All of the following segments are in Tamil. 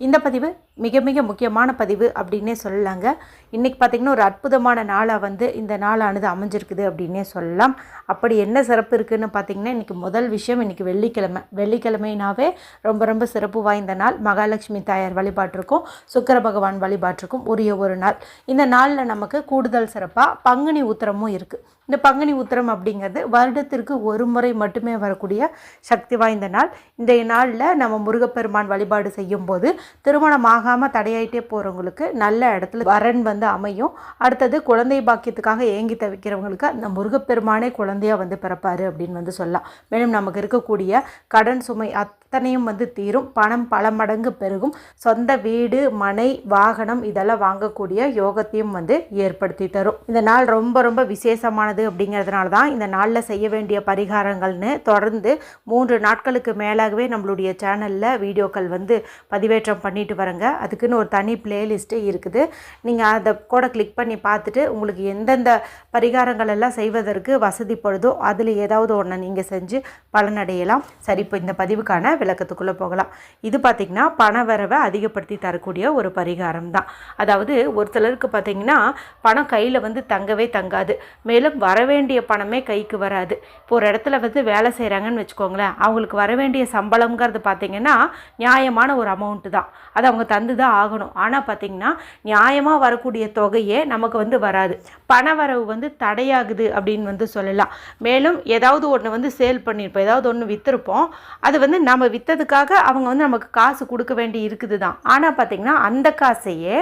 இந்த பதிவு மிக மிக முக்கியமான பதிவு அப்படின்னே சொல்லலாங்க. இன்றைக்கி பார்த்திங்கன்னா ஒரு அற்புதமான நாளாக வந்து இந்த நாளானது அமைஞ்சிருக்குது அப்படின்னே சொல்லலாம். அப்படி என்ன சிறப்பு இருக்குதுன்னு பார்த்திங்கன்னா இன்றைக்கி முதல் விஷயம் இன்றைக்கி வெள்ளிக்கிழமை. வெள்ளிக்கிழமைனாவே ரொம்ப ரொம்ப சிறப்பு வாய்ந்த நாள். மகாலட்சுமி தாயார் வழிபாட்டிருக்கும் சுக்கர பகவான் வழிபாட்டிருக்கும் உரிய ஒரு நாள். இந்த நாளில் நமக்கு கூடுதல் சிறப்பாக பங்குனி உத்திரமும் இருக்குது இந்த பங்குனி உத்திரம் அப்படிங்கிறது வருடத்திற்கு ஒரு முறை மட்டுமே வரக்கூடிய சக்தி வாய்ந்த நாள். இந்த நாளில் நம்ம முருகப்பெருமான் வழிபாடு செய்யும்போது திருமணம் ஆகாமல் தடையாயிட்டே போகிறவங்களுக்கு நல்ல இடத்துல வரன் வந்து அமையும். அடுத்தது குழந்தை பாக்கியத்துக்காக ஏங்கி தவிக்கிறவங்களுக்கு அந்த முருகப்பெருமானே குழந்தையாக வந்து பிறப்பாரு அப்படின்னு வந்து சொல்லலாம். மேலும் நமக்கு இருக்கக்கூடிய கடன் சுமை அத்தனையும் வந்து தீரும். பணம் பல மடங்கு பெருகும். சொந்த வீடு மனை வாகனம் இதெல்லாம் வாங்கக்கூடிய யோகத்தையும் வந்து ஏற்படுத்தி தரும். இந்த நாள் ரொம்ப ரொம்ப விசேஷமானது அப்படிங்கிறதுனால தான் இந்த நாளில் செய்ய வேண்டிய பரிகாரங்கள்னு தொடர்ந்து மூன்று நாட்களுக்கு மேலாகவே நம்மளுடைய சேனலில் வீடியோக்கள் வந்து பதிவேற்ற மாற்றம் பண்ணிட்டு வரேங்க. அதுக்குன்னு ஒரு தனி பிளேலிஸ்ட்டே இருக்குது. நீங்கள் அதை கூட கிளிக் பண்ணி பார்த்துட்டு உங்களுக்கு எந்தெந்த பரிகாரங்கள் எல்லாம் செய்வதற்கு வசதிப்படுதோ அதில் ஏதாவது ஒன்று நீங்கள் செஞ்சு பலனடையலாம். சரி இப்போ இந்த பதிவுக்கான விளக்கத்துக்குள்ளே போகலாம். இது பார்த்திங்கன்னா பண வரவை அதிகப்படுத்தி தரக்கூடிய ஒரு பரிகாரம் தான். அதாவது ஒரு சிலருக்கு பார்த்திங்கன்னா பணம் கையில் வந்து தங்கவே தங்காது. மேலும் வரவேண்டிய பணமே கைக்கு வராது. இப்போ ஒரு இடத்துல வந்து வேலை செய்கிறாங்கன்னு வச்சுக்கோங்களேன் அவங்களுக்கு வர வேண்டிய சம்பளங்கிறது பார்த்திங்கன்னா நியாயமான ஒரு அமௌண்ட்டு தான். அது அவங்க தந்து தான் ஆகணும். ஆனால் பார்த்திங்கன்னா நியாயமாக வரக்கூடிய தொகையே நமக்கு வந்து வராது. பண வரவு வந்து தடையாகுது அப்படின்னு வந்து சொல்லலாம். மேலும் ஏதாவது ஒன்று வந்து சேல் பண்ணியிருப்போம் ஏதாவது ஒன்று விற்றுருப்போம் அது வந்து நம்ம விற்றதுக்காக அவங்க வந்து நமக்கு காசு கொடுக்க வேண்டி இருக்குது தான். ஆனால் பார்த்திங்கன்னா அந்த காசையே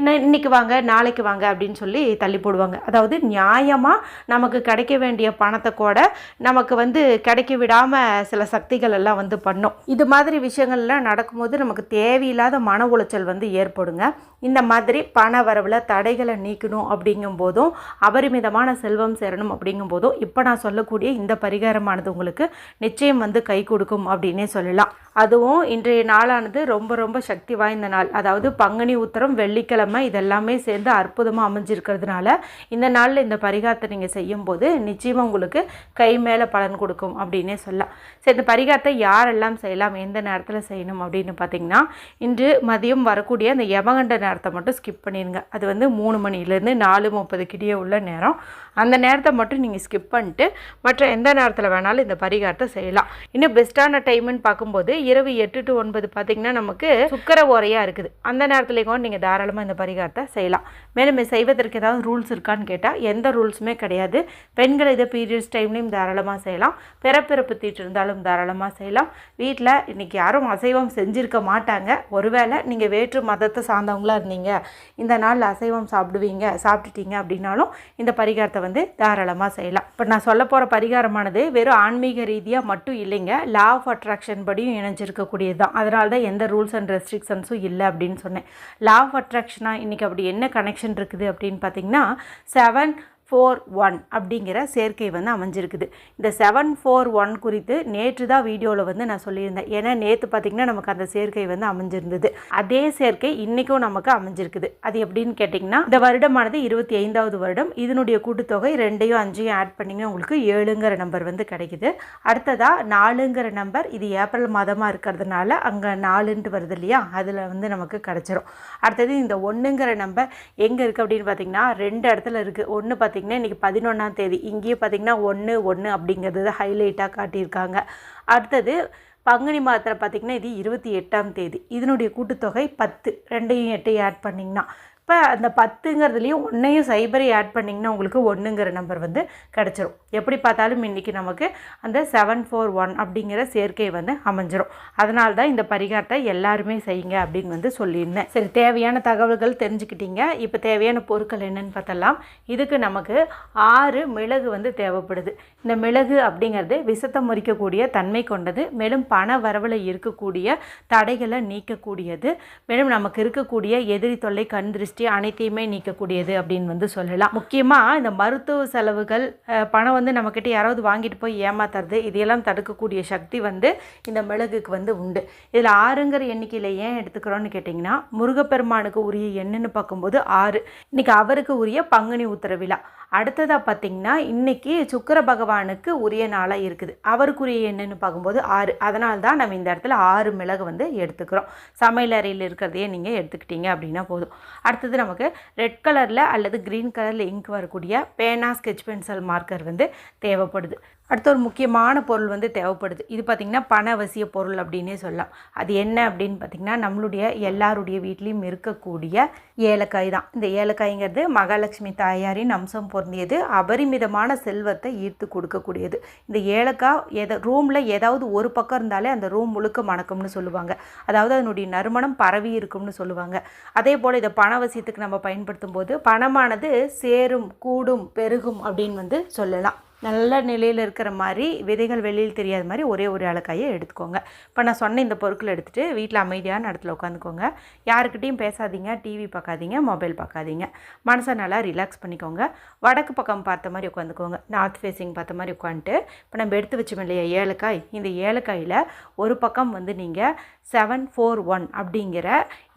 இன்ன இன்றைக்கி வாங்க நாளைக்கு வாங்க அப்படின்னு சொல்லி தள்ளி போடுவாங்க. அதாவது நியாயமாக நமக்கு கிடைக்க வேண்டிய பணத்தை கூட நமக்கு வந்து கிடைக்க விடாமல் சில சக்திகள் எல்லாம் வந்து பண்ணும். இது மாதிரி விஷயங்கள்லாம் நடக்கும்போது நமக்கு தேவை தேவையில்லாத மன உளைச்சல் வந்து ஏற்படுங்க. இந்த மாதிரி பண வரவில் தடைகளை நீக்கணும் அப்படிங்கும் போதும் அபரிமிதமான செல்வம் சேரணும் அப்படிங்கும் போதும் இப்போ நான் சொல்லக்கூடிய இந்த பரிகாரமானது உங்களுக்கு நிச்சயம் வந்து கை கொடுக்கும் அப்படின்னே சொல்லலாம். அதுவும் இன்றைய நாளானது ரொம்ப ரொம்ப சக்தி வாய்ந்த நாள். அதாவது பங்குனி உத்தரம் வெள்ளிக்கிழமை இதெல்லாமே சேர்ந்து அற்புதமாக அமைஞ்சிருக்கிறதுனால இந்த நாளில் இந்த பரிகாரத்தை நீங்கள் செய்யும்போது நிச்சயமாக உங்களுக்கு கை மேலே பலன் கொடுக்கும் அப்படின்னே சொல்லலாம். சரி இந்த பரிகாரத்தை யாரெல்லாம் செய்யலாம் எந்த நேரத்தில் செய்யணும் அப்படின்னு பார்த்தீங்கன்னா இன்று மதியம் வரக்கூடிய அந்த யமகண்ட நேரத்தை மட்டும் ஸ்கிப் பண்ணிடுங்க அது வந்து மூணு மணிலேருந்து நாலு முப்பது கிட்டே உள்ள நேரம். அந்த நேரத்தை மட்டும் நீங்கள் ஸ்கிப் பண்ணிட்டு மற்ற எந்த நேரத்தில் வேணாலும் இந்த பரிகாரத்தை செய்யலாம். இன்னும் பெஸ்ட்டான டைம்னு பார்க்கும்போது இரவு எட்டு டு ஒன்பது பார்த்திங்கன்னா நமக்கு சுக்கர ஓரையாக இருக்குது. அந்த நேரத்துலேயும் கூட நீங்கள் தாராளமாக இந்த பரிகாரத்தை செய்யலாம். மேலும் செய்வதற்கு ஏதாவது ரூல்ஸ் இருக்கான்னு கேட்டால் எந்த ரூல்ஸுமே கிடையாது. பெண்கள் இதை பீரியட்ஸ் டைம்லேயும் தாராளமாக செய்யலாம். பிறப்பிறப்பு தீட்டு இருந்தாலும் தாராளமாக செய்யலாம். வீட்டில் இன்றைக்கி யாரும் அசைவம் செஞ்சுருக்க மாட்டாங்க. ஒருவேளை நீங்கள் வேற்று மதத்தை சார்ந்தவங்களா இருந்தீங்க. இந்த நாளில் அசைவம் சாப்பிடுவீங்க சாப்பிட்டுட்டீங்க அப்படின்னாலும் இந்த பரிகாரத்தை வந்து தாராளமாக செய்யலாம். இப்போ நான் சொல்ல போகிற பரிகாரமானது வெறும் ஆன்மீக ரீதியாக மட்டும் இல்லைங்க. லா ஆஃப் அட்ராக்ஷன் படியும் இணைஞ்சிருக்கக்கூடியது தான் அதனால தான் எந்த ரூல்ஸ் அண்ட் ரெஸ்ட்ரிக்ஷன்ஸும் இல்லை அப்படின்னு சொன்னேன். லா ஆஃப் அட்ராக்ஷனாக இன்றைக்கி அப்படி என்ன கனெக்ஷன் இருக்குது அப்படின்னு பார்த்தீங்கன்னா செவன் ஃபோர் ஒன் அப்படிங்கிற சேர்க்கை வந்து அமைஞ்சிருக்குது. இந்த செவன் ஃபோர் ஒன் குறித்து நேற்று தான் வீடியோவில் வந்து நான் சொல்லியிருந்தேன். ஏன்னா நேற்று பார்த்திங்கன்னா நமக்கு அந்த சேர்க்கை வந்து அமைஞ்சிருந்தது. அதே சேர்க்கை இன்றைக்கும் நமக்கு அமைஞ்சிருக்குது. அது எப்படின்னு கேட்டிங்கன்னா இந்த வருடமானது இருபத்தி ஐந்தாவது வருடம். இதனுடைய கூட்டுத்தொகை ரெண்டையும் அஞ்சையும் ஆட் பண்ணிங்கன்னா உங்களுக்கு ஏழுங்கிற நம்பர் வந்து கிடைக்குது. அடுத்ததாக நாலுங்கிற நம்பர் இது ஏப்ரல் மாதமாக இருக்கிறதுனால அங்கே நாலுன்ட்டு வருது இல்லையா? அதில் வந்து நமக்கு கிடச்சிரும். அடுத்தது இந்த ஒன்றுங்கிற நம்பர் எங்கே இருக்குது அப்படின்னு பார்த்தீங்கன்னா ரெண்டு இடத்துல இருக்குது ஒன்று பார்த்திங்கன்னா இன்றைக்கி பதினொன்றாம் தேதி. இங்கேயும் பார்த்திங்கன்னா ஒன்று ஒன்று அப்படிங்கிறது ஹைலைட்டாக காட்டியிருக்காங்க. அடுத்தது பங்குனி மாதத்தில் பார்த்திங்கன்னா இது இருபத்தி எட்டாம் தேதி. இதனுடைய கூட்டுத்தொகை பத்து. ரெண்டையும் எட்டையும் ஆட் பண்ணிங்கன்னா. இப்போ அந்த பத்துங்கிறதுலையும் ஒன்றையும் சைபரை ஆட் பண்ணிங்கன்னா உங்களுக்கு ஒன்றுங்கிற நம்பர் வந்து கிடச்சிரும். எப்படி பார்த்தாலும் இன்றைக்கி நமக்கு அந்த செவன் ஃபோர் ஒன் அப்படிங்கிற சேர்க்கை வந்து அமைஞ்சிரும். அதனால தான் இந்த பரிகாரத்தை எல்லாருமே செய்யுங்க அப்படின்னு வந்து சொல்லியிருந்தேன். சரி தேவையான தகவல்கள் தெரிஞ்சுக்கிட்டீங்க. இப்போ தேவையான பொருட்கள் என்னென்னு பார்த்தலாம். இதுக்கு நமக்கு ஆறு மிளகு வந்து தேவைப்படுது. இந்த மிளகு அப்படிங்கிறது விசத்தை முறிக்கக்கூடிய தன்மை கொண்டது. மேலும் பண வரவில் இருக்கக்கூடிய தடைகளை நீக்கக்கூடியது. மேலும் நமக்கு இருக்கக்கூடிய எதிரி தொல்லை கண் திருஷ்டி ஜிஎஸ்டி அனைத்தையுமே நீக்கக்கூடியது அப்படின்னு வந்து சொல்லலாம். முக்கியமாக இந்த மருத்துவ செலவுகள் பணம் வந்து நம்மக்கிட்ட யாராவது வாங்கிட்டு போய் ஏமாத்துறது இதையெல்லாம் தடுக்கக்கூடிய சக்தி வந்து இந்த மிளகுக்கு வந்து உண்டு. இதில் ஆறுங்கிற எண்ணிக்கையில் ஏன் எடுத்துக்கிறோன்னு கேட்டிங்கன்னா முருகப்பெருமானுக்கு உரிய எண்ணுன்னு பார்க்கும்போது ஆறு. இன்னைக்கு அவருக்கு உரிய பங்குனி உத்தரவிழா அடுத்ததாக பார்த்தீங்கன்னா இன்னைக்கு சுக்கர பகவானுக்கு உரிய நாளாக இருக்குது. அவருக்குரிய என்னென்னு பார்க்கும்போது ஆறு. அதனால தான் நம்ம இந்த இடத்துல ஆறு மிளகு வந்து எடுத்துக்கிறோம். சமையல் அறையில் இருக்கிறதையே நீங்கள் எடுத்துக்கிட்டீங்க அப்படின்னா போதும். அடுத்தது நமக்கு ரெட் கலரில் அல்லது க்ரீன் கலரில் இங்க் வரக்கூடிய பேனா ஸ்கெட்ச் பென்சில் மார்க்கர் வந்து தேவைப்படுது. அடுத்த ஒரு முக்கியமான பொருள் வந்து தேவைப்படுது. இது பார்த்திங்கன்னா பணவசிய பொருள் அப்படின்னே சொல்லலாம். அது என்ன அப்படின்னு பார்த்திங்கன்னா நம்மளுடைய எல்லாருடைய வீட்லேயும் இருக்கக்கூடிய ஏலக்காய் தான். இந்த ஏலக்காய்ங்கிறது மகாலட்சுமி தாயாரின் அம்சம் பொருந்தியது. அபரிமிதமான செல்வத்தை ஈர்த்து கொடுக்கக்கூடியது. இந்த ஏலக்காய் எதை ரூமில் ஏதாவது ஒரு பக்கம் இருந்தாலே அந்த ரூம் முழுக்க மணக்கும்னு சொல்லுவாங்க. அதாவது அதனுடைய நறுமணம் பரவி இருக்கும்னு சொல்லுவாங்க. அதே போல் இதை பணவசியத்துக்கு நம்ம பயன்படுத்தும் போது பணமானது சேரும் கூடும் பெருகும் அப்படின்னு வந்து சொல்லலாம். நல்ல நிலையில் இருக்கிற மாதிரி விதைகள் வெளியில் தெரியாத மாதிரி ஒரே ஒரு ஏலக்காயை எடுத்துக்கோங்க. இப்போ நான் சொன்ன இந்த பொருட்களை எடுத்துகிட்டு வீட்டில் அமைதியான இடத்துல உட்காந்துக்கோங்க. யாருக்கிட்டையும் பேசாதீங்க டிவி பார்க்காதீங்க மொபைல் பார்க்காதீங்க. மனசை நல்லா ரிலாக்ஸ் பண்ணிக்கோங்க. வடக்கு பக்கம் பார்த்த மாதிரி உட்காந்துக்கோங்க. நார்த் ஃபேஸிங் பார்த்த மாதிரி உட்காந்துட்டு இப்போ நம்ம எடுத்து வச்சோம் இல்லையா ஏலக்காய். இந்த ஏலக்காயில் ஒரு பக்கம் வந்து நீங்கள் செவன் ஃபோர் ஒன் அப்படிங்கிற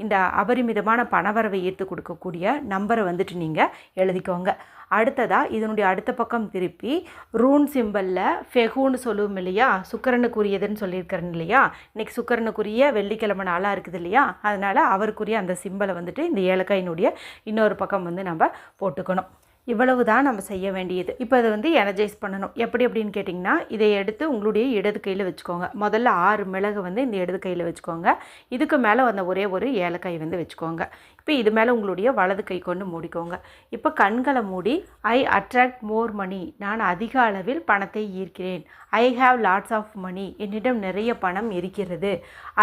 இந்த அபரிமிதமான பணவரவை ஈர்த்து கொடுக்கக்கூடிய நம்பரை வந்துட்டு நீங்கள் எழுதிக்கோங்க. அடுத்ததாக இதனுடைய அடுத்த பக்கம் திருப்பி ரூன் சிம்பலில் ஃபெகுன்னு சொல்லுவோம் இல்லையா? சுக்கரனுக்குரியதுன்னு சொல்லியிருக்கிறேன் இல்லையா? இன்னைக்கு சுக்கரனுக்குரிய வெள்ளிக்கிழமை நாளாக இருக்குது இல்லையா? அதனால் அவருக்குரிய அந்த சிம்பலை வந்துட்டு இந்த ஏலக்காயினுடைய இன்னொரு பக்கம் வந்து நம்ம போட்டுக்கணும். இவ்வளவு தான் நம்ம செய்ய வேண்டியது. இப்போ இதை வந்து எனர்ஜைஸ் பண்ணணும். எப்படி அப்படின்னு கேட்டிங்கன்னா இதை எடுத்து உங்களுடைய இடது கையில் வச்சுக்கோங்க. முதல்ல ஆறு மிளகு வந்து இந்த இடது கையில் வச்சுக்கோங்க. இதுக்கு மேலே வந்த ஒரே ஒரு ஏலக்காய் வந்து வச்சுக்கோங்க. இப்போ இது மேலே உங்களுடைய வலது கை கொண்டு மூடிக்கோங்க. இப்போ கண்களை மூடி ஐ அட்ராக்ட் மோர் மணி நான் அதிக அளவில் பணத்தை ஈர்க்கிறேன். I have lots of money என்னிடம் நிறைய பணம் இருக்கிறது.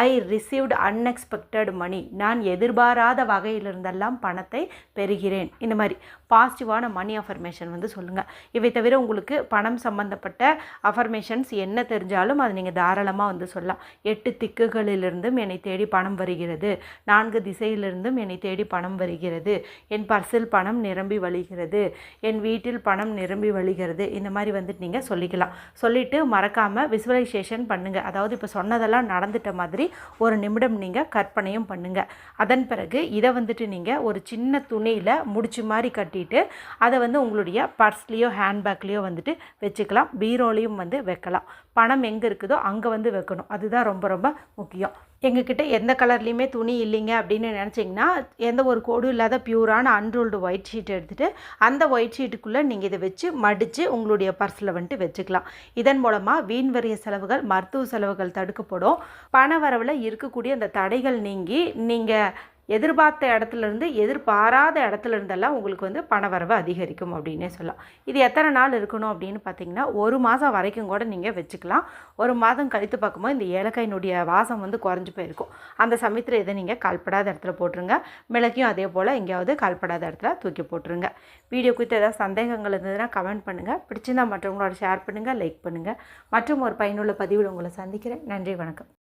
ஐ ரிசீவ்டு அன்எக்ஸ்பெக்டட் மணி நான் எதிர்பாராத வகையிலிருந்தெல்லாம் பணத்தை பெறுகிறேன். இந்த மாதிரி பாசிட்டிவான மணி அஃபர்மேஷன் வந்து சொல்லுங்கள் இவை தவிர உங்களுக்கு பணம் சம்பந்தப்பட்ட அஃபர்மேஷன்ஸ் என்ன தெரிஞ்சாலும் அது நீங்கள் தாராளமாக வந்து சொல்லலாம். எட்டு திக்குகளிலிருந்தும் என்னை தேடி பணம் வருகிறது. நான்கு திசையிலிருந்தும் என்னை தேடி பணம் வருகிறது. என் பர்சில் பணம் நிரம்பி வழிகிறது. என் வீட்டில் பணம் நிரம்பி வழிகிறது. இந்த மாதிரி வந்துட்டு நீங்கள் சொல்லிக்கலாம். சொல்லிவிட்டு மறக்காமல் விசுவலைசேஷன் பண்ணுங்கள் அதாவது இப்போ சொன்னதெல்லாம் நடந்துட்ட மாதிரி ஒரு நிமிடம் நீங்கள் கற்பனையும் பண்ணுங்கள் அதன் பிறகு இதை வந்துட்டு நீங்கள் ஒரு சின்ன துணியில் முடிச்சு மாதிரி கட்டிட்டு அதை வந்து உங்களுடைய பர்ஸ்லேயோ ஹேண்ட்பேக்லேயோ வந்துட்டு வச்சுக்கலாம். பீரோலையும் வந்து வைக்கலாம். பணம் எங்கே இருக்குதோ அங்கே வந்து வைக்கணும். அதுதான் ரொம்ப ரொம்ப முக்கியம். எங்ககிட்ட எந்த கலர்லேயுமே துணி இல்லைங்க அப்படின்னு நினச்சிங்கன்னா எந்த ஒரு கோடும் இல்லாத பியூரான அன்ரோல்டு ஒயிட் ஷீட் எடுத்துகிட்டு அந்த ஒயிட் ஷீட்டுக்குள்ளே நீங்கள் இதை வச்சு மடித்து உங்களுடைய பர்ஸில் வந்துட்டு வச்சுக்கலாம். இதன் மூலமாக வீண் வரிய செலவுகள் மருத்துவ செலவுகள் தடுக்கப்படும். பண வரவில் இருக்கக்கூடிய அந்த தடைகள் நீங்கி நீங்கள் எதிர்பார்த்த இடத்துல இருந்து எதிர்பாராத இடத்துல இருந்தெல்லாம் உங்களுக்கு வந்து பணவரவு அதிகரிக்கும் அப்படின்னே சொல்லலாம். இது எத்தனை நாள் இருக்கணும் அப்படின்னு பார்த்தீங்கன்னா ஒரு மாதம் வரைக்கும் கூட நீங்கள் வச்சுக்கலாம். ஒரு மாதம் கழித்து பார்க்கும்போது இந்த ஏலக்காயினுடைய வாசம் வந்து குறைஞ்சி போயிருக்கும். அந்த சமயத்தில் இதை நீங்கள் கால்படாத இடத்துல போட்டுருங்க. மிளகையும் அதே போல் எங்கேயாவது கால்படாத இடத்துல தூக்கி போட்டுருங்க. வீடியோ குறித்து ஏதாவது சந்தேகங்கள் இருந்ததுன்னா கமெண்ட் பண்ணுங்கள் பிடிச்சிருந்தா மற்றவங்களோட ஷேர் பண்ணுங்கள் லைக் பண்ணுங்கள் மற்றும் ஒரு பயனுள்ள பதிவில் உங்களை சந்திக்கிறேன். நன்றி வணக்கம்.